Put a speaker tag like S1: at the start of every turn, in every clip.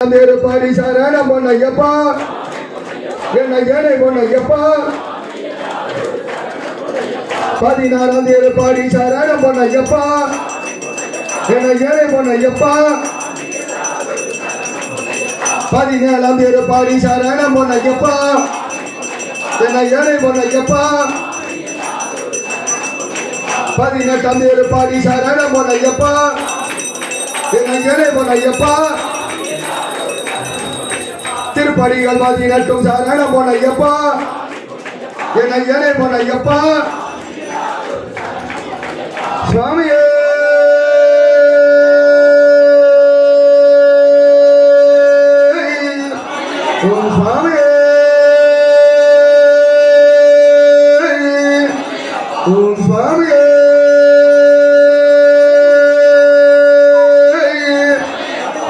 S1: தேரு பாடி பொண்ண பொன்னையப்பா என்ன ஏழை பொன்னையப்பா பதினாறாம் தேரு பாடி பொண்ண பொன்னையப்பா என்ன ஏழை பொன்னையப்பா பதினேழாம் தேரு பாடி பொண்ண பொன்னையப்பா என்ன ஏழை பொன்னையப்பா பதினெட்டாம் தேரு பாடி பொண்ண பொன்னையப்பா என்ன ஏழை பொன்னையப்பா திருப்படிகள் பதினெட்டும் சரண பொன்னையப்பா என்ன ஏழை பொன்னையப்பா சுவாமியே. ஓம் சுவாமியே.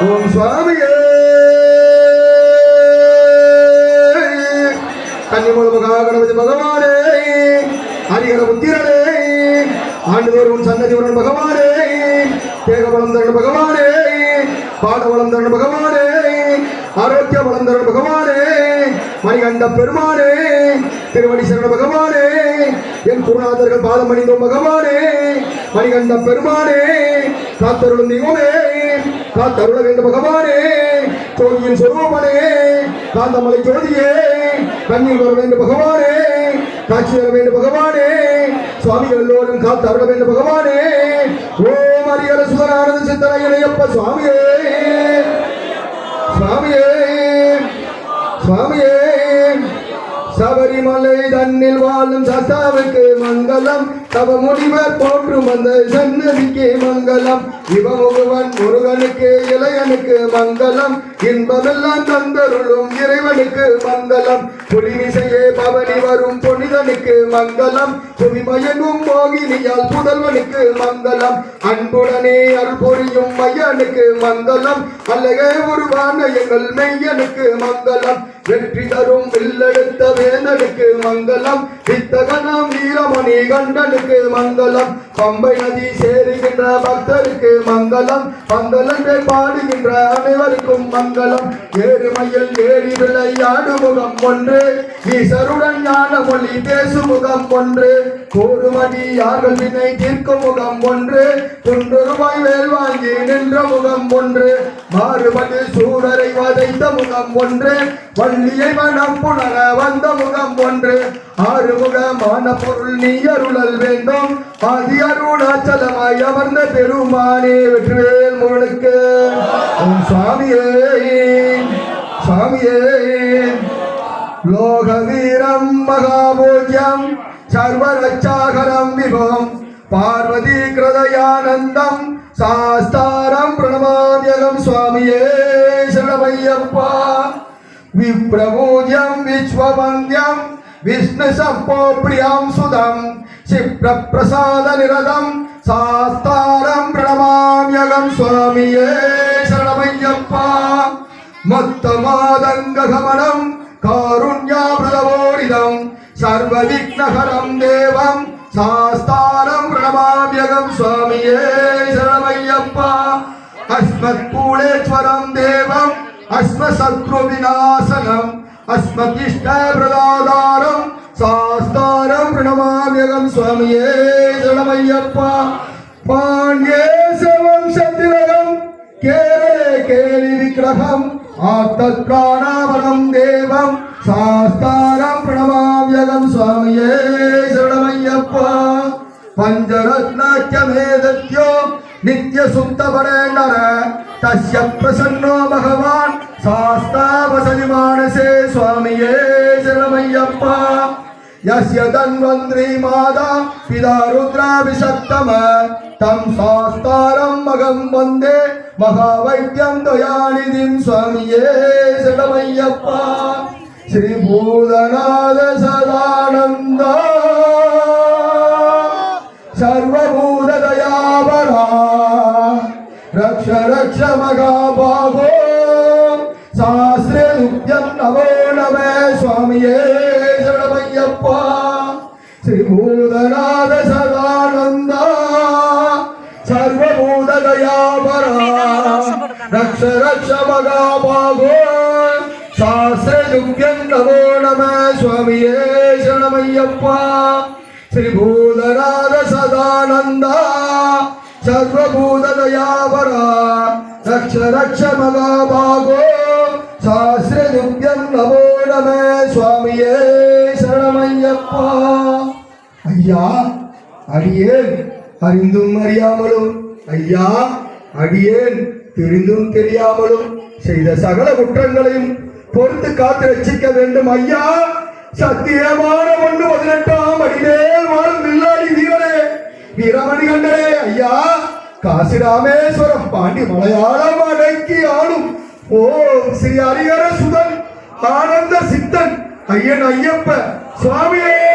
S1: ஓம் சுவாமியே ஓம் கணபதி பகவானே. ஹரிகர புத்திரனே. ஆண்டுதோறும் உன் சன்னதி உடன் பகவானே. தேகபலம் தரணும் பகவானே. பாடபலம் தரணும் பகவானே. ஆரோக்கிய பலம் தரணும் பகவானே. மணிகண்ட பெருமானே. திருவடி சரண பகவானே. என் குருநாதர்கள் பாதம் அணிந்தோம் பகவானே. மணிகண்ட பெருமானே. காத்தருளும் தெய்வமே. காத்தருள வேண்டும் பகவானே. ஜோதியின் சொரூபனே. காந்தமலை ஜோதியே. கண்ணீர் வர வேண்டும் பகவானே காட்சி தர வேண்டும் பகவானே சுவாமி எல்லோரும் காத்து அருள வேண்டும் பகவானே. ஓம் அரியர சுதரானந்த சித்தர இணையப்ப சுவாமியே சுவாமியே சுவாமியே. சபரிமலை தன்னில் வாழும் சசாவுக்கு மங்களம். தவ முனிவர் போற்றும் அந்த சன்னதிக்கு மங்களம். இவ முகவன் முருகனுக்கு இளையனுக்கு மங்களம். இன்பமெல்லாம் தந்தருளும் இறைவனுக்கு மங்களம். புலிமிசையே பவனி வரும் புனிதனுக்கு மங்களம். புவிமயங்கும் மோகினியால் புதல்வனுக்கு மங்களம். அன்புடனே அருள்பொரியும் மையனுக்கு மங்களம். அல்லகே உருவான எங்கள் மெய்யனுக்கு மங்களம். வெற்றி தரும் வில்லெடுத்த வேந்தனுக்கு மங்களம். வித்தகனம் வீரமணி கண்டனுக்கு மங்களம். பம்பை நதி சேருகின்ற பக்தருக்கு மங்களம். மங்களத்தை பாடுகின்ற அனைவருக்கும் மங்களம். ஏறுமையில் ஏறி விளையாடு முகம் ஒன்று. ஈசருடன் ஞான மொழி பேசு முகம் ஒன்று. கூறுமடி யார்கள் வினை தீர்க்கும் முகம் ஒன்று. குன்று வேல் வாங்கி நின்ற முகம் ஒன்று. மாறுபடு சூடரை வதைத்த முகம் ஒன்று. வள்ளியை மனம் புணர வந்த முகம் ஒன்று. ஆறுமுகமான பொருள் நீ அருளல் வேண்டும். ஆதி அருணாச்சலமாய் அமர்ந்த பெருமானே வெற்றிவேல் முருகனுக்கு. ஓம் சுவாமியே சுவாமியே. லோகவீரம் மகாபூஜ்யம் சர்வரட்சாகரம் விபம் பார்வதி கிருதயானந்தம் சாஸ்தாரம் பிரணமாத்யகம் சுவாமியே சரணமையப்பா. விப்ரபூஜ்யம் விஸ்வபந்தியம் விஷ்ணு சப்போப்ரியம் சுதம். சிப்ரப்பிரசாத நிரதம். சாஸ்தாரம் பிரணமாம்யகம் சுவாமியே சரணமையப்பா. மொத்தமாதங்ககமனம் காருண்யாமிரதவோரிதம் சர்வவிக்னஹரம் தேவம். சாஸ்தாரம் பிரணமாம்யகம் சுவாமியே சரணமையப்பா. அஸ்மத்கூலேஸ்வரம் தேவம். அஸ்மசத்ருவிநாசனம். அஸ்மதிஷ்டபிரதாதாரம் சாஸ்தாரம் பிரணமாம்யகம் சுவாமியே சரணமையப்பா பாண்டியேசவம் சத்திரகம் கேரளே கேலி விக்கிரகம் ஆத்தத் பிராணாவரம் தேவம் சாஸ்தாரம் பிரணவாவியகம் சுவாமியே சரணமையப்பா பஞ்சரத்னாக்கியமேதத்யோ நித்ய சுப்தபரேண்டர தஸ்ய பிரசன்னோ பகவான் சாஸ்தாவசதி மானசே சுவாமியே சரணமையப்பா यस्य धन्वन्द्री माता पिता रुद्राभिषक्तम तं शास्तारं मगं वन्दे महावैद्यं दयानिधिं स्वामिये शरणमय्यप्पा श्रीभूतनाथ सदानन्द सर्वभूतदयावरा रक्ष रक्ष मगाभागो शास्त्रे दुभ्यं नमो नमे स्वामिये शरणमय्यप्पा భూతనాథ సదానంద సర్వభూత దయాపరా రక్ష రక్ష మగా బాగో శాస్త్రయుగ్యం నమో నమ స్వామియే శరణమయ్యప్ప శ్రీ భూతనాథ సదానంద సర్వభూత రక్ష రక్ష మగా బాగో శాస్త్రయుగ్యం నమో నమ స్వామియే శరణమయ్యప్ప ஐயா அடியேன் அறிந்தும் அறியாமலும். ஐயா அடியேன் தெரிந்தும் தெரியாமலும். செய்த சகல குற்றங்களையும் பொறுத்து காத்து ரட்சிக்க வேண்டும் ஐயா. சத்தியமான ஒன்று பதினெட்டாம் அடிமேல் வாழும் வில்லாடி வீரரே வீரமணி கண்டரே ஐயா. காசி ராமேஸ்வரம் பாண்டி மலையாளம் அடக்கி ஆளும் ஓம் ஸ்ரீ ஹரிஹர சுதன் ஆனந்த சித்தன் ஐயன் ஐயப்ப சுவாமியே.